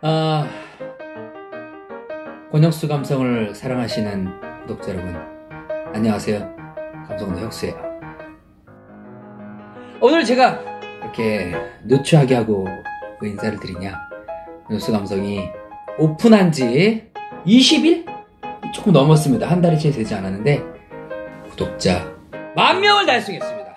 아, 권혁수 감성을 사랑하시는 구독자 여러분, 안녕하세요. 감성도 혁수예요. 오늘 제가 이렇게 누추하게 하고 왜 인사를 드리냐? 권혁수 감성이 오픈한 지 20일? 조금 넘었습니다. 한 달이 채 되지 않았는데, 구독자 만 명을 달성했습니다.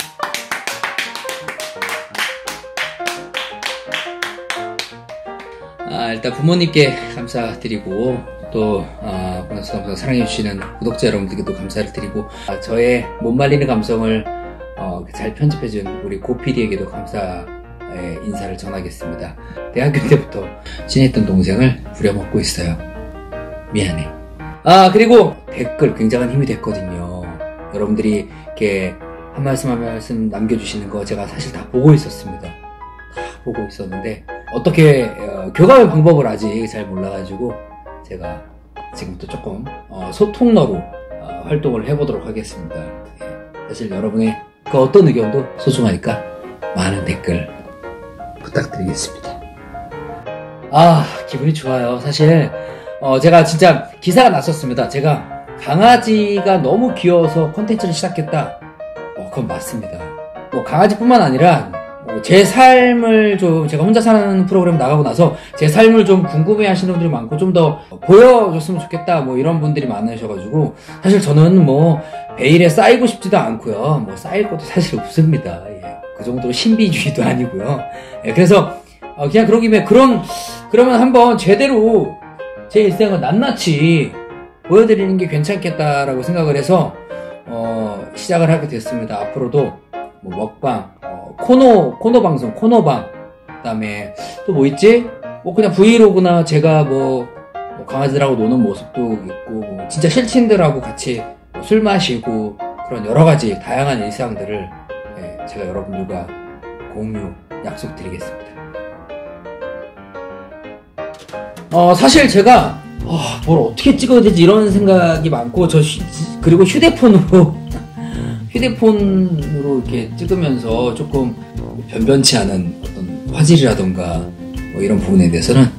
아, 일단 부모님께 감사드리고 또 아, 보너스 감성 사랑해주시는 구독자 여러분들께도 감사를 드리고 아, 저의 못 말리는 감성을 어, 잘 편집해준 우리 고PD에게도 감사 의 인사를 전하겠습니다. 대학교 때부터 친했던 동생을 부려먹고 있어요. 미안해. 아 그리고 댓글 굉장한 힘이 됐거든요. 여러분들이 이렇게 한 말씀 한 말씀 남겨주시는 거 제가 사실 다 보고 있었습니다. 다 보고 있었는데 어떻게 어, 교감의 방법을 아직 잘 몰라가지고 제가 지금부터 조금 어, 소통러로 어, 활동을 해보도록 하겠습니다. 예, 사실 여러분의 그 어떤 의견도 소중하니까 많은 댓글 부탁드리겠습니다. 아 기분이 좋아요. 사실 어, 제가 진짜 기사가 났었습니다. 제가 강아지가 너무 귀여워서 컨텐츠를 시작했다. 어, 그건 맞습니다. 뭐 강아지뿐만 아니라 어, 제 삶을 좀 제가 혼자 사는 프로그램 나가고 나서 제 삶을 좀 궁금해 하시는 분들이 많고 좀 더 보여줬으면 좋겠다 뭐 이런 분들이 많으셔가지고 사실 저는 뭐 베일에 쌓이고 싶지도 않고요. 뭐 쌓일 것도 사실 없습니다. 예, 그 정도로 신비주의도 아니고요. 예, 그래서 어, 그냥 그런 김에 그런 그러면 한번 제대로 제 일생을 낱낱이 보여드리는 게 괜찮겠다라고 생각을 해서 어, 시작을 하게 됐습니다. 앞으로도 뭐 먹방 코너, 코너 방송, 코너방. 그 다음에 또 뭐 있지? 뭐 그냥 브이로그나 제가 뭐, 뭐 강아지들하고 노는 모습도 있고, 뭐 진짜 실친들하고 같이 뭐 술 마시고 그런 여러 가지 다양한 일상들을 예, 제가 여러분들과 공유 약속드리겠습니다. 어, 사실 제가 어, 뭘 어떻게 찍어야 되지 이런 생각이 많고 저 휴, 그리고 휴대폰으로 휴대폰으로 이렇게 찍으면서 조금 변변치 않은 어떤 화질이라던가 뭐 이런 부분에 대해서는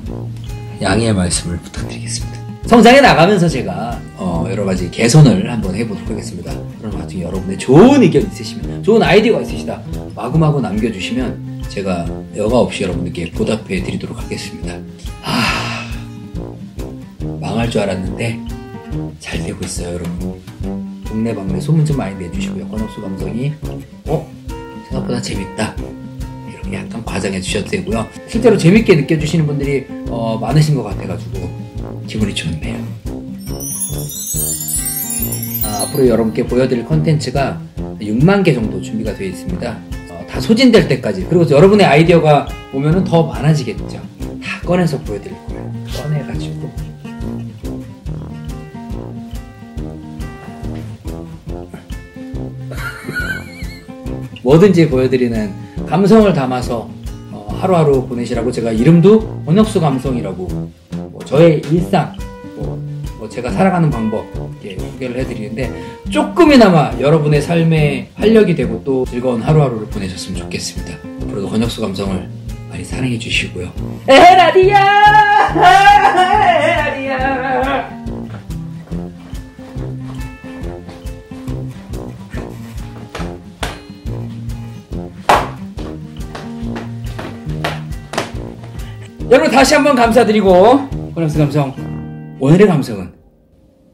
양해의 말씀을 부탁드리겠습니다. 성장해 나가면서 제가 어 여러 가지 개선을 한번 해보도록 하겠습니다. 그럼 나중에 여러분의 좋은 의견 있으시면, 좋은 아이디어가 있으시다 마구마구 남겨주시면 제가 여과 없이 여러분들께 보답해 드리도록 하겠습니다. 아 망할 줄 알았는데 잘 되고 있어요, 여러분. 동네방네 소문 좀 많이 내주시고요. 건업수 감성이 어? 생각보다 재밌다. 이렇게 약간 과장해 주셔도 되고요. 실제로 재밌게 느껴주시는 분들이 어, 많으신 것 같아가지고 기분이 좋네요. 아, 앞으로 여러분께 보여드릴 컨텐츠가 6만 개 정도 준비가 되어 있습니다. 어, 다 소진될 때까지 그리고 여러분의 아이디어가 오면은 더 많아지겠죠. 다 꺼내서 보여드릴 거예요. 꺼내가지고 뭐든지 보여드리는 감성을 담아서 어, 하루하루 보내시라고 제가 이름도 원혁수 감성이라고 뭐 저의 일상 뭐, 뭐 제가 살아가는 방법 이렇게 소개를 해드리는데 조금이나마 여러분의 삶에 활력이 되고 또 즐거운 하루하루를 보내셨으면 좋겠습니다. 앞으로도 권혁수 감성을 많이 사랑해 주시고요. 에라디야! 다시 한번 감사드리고. 코너스 감성. 오늘의 감성은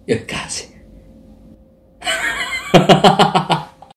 여기까지